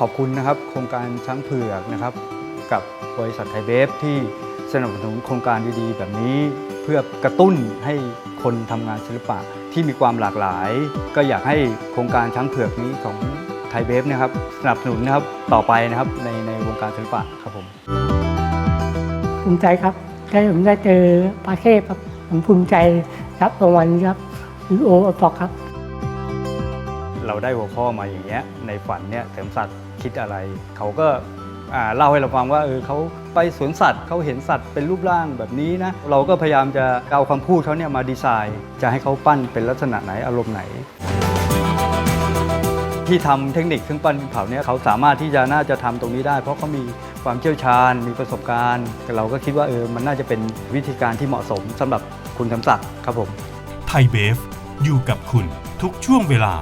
ขอบคุณนะครับ โครงการช้างเผือกนะครับ กับบริษัทไทยเบฟที่สนับสนุนโครงการดีๆ แบบนี้เพื่อกระตุ้นให้คนทำงานศิลปะที่มีความหลากหลาย ก็อยากให้โครงการช้างเผือกนี้ของไทยเบฟนะครับสนับสนุนนะครับต่อไปนะครับในในวงการศิลปะครับผมภูมิใจครับได้ผมได้เจอประเทศครับผมภูมิใจรับรางวัลนี้ครับยูโออปอกครับ เราได้หัวข้อมาอย่างเงี้ยในฝันเนี่ยเสริมสัตว์คิดอะไร เขาก็เล่าให้เราฟังว่าเออเขาไปสวนสัตว์เขาเห็นสัตว์เป็นรูปร่างแบบนี้นะเราก็พยายามจะเอาคำพูดเขาเนี่ยมาดีไซน์ จะให้เขาปั้นเป็นลักษณะไหนอารมณ์ไหน ที่ทำเทคนิคเครื่องปั้นเผาเนี่ยเขาสามารถที่จะน่าจะทำตรงนี้ได้ เพราะเขามีความเชี่ยวชาญ มีประสบการณ์ เราก็คิดว่าเออมันน่าจะเป็นวิธีการที่เหมาะสมสำหรับคุณคำศักดิ์ครับผมไทยเบฟอยู่กับคุณทุกช่วงเวลา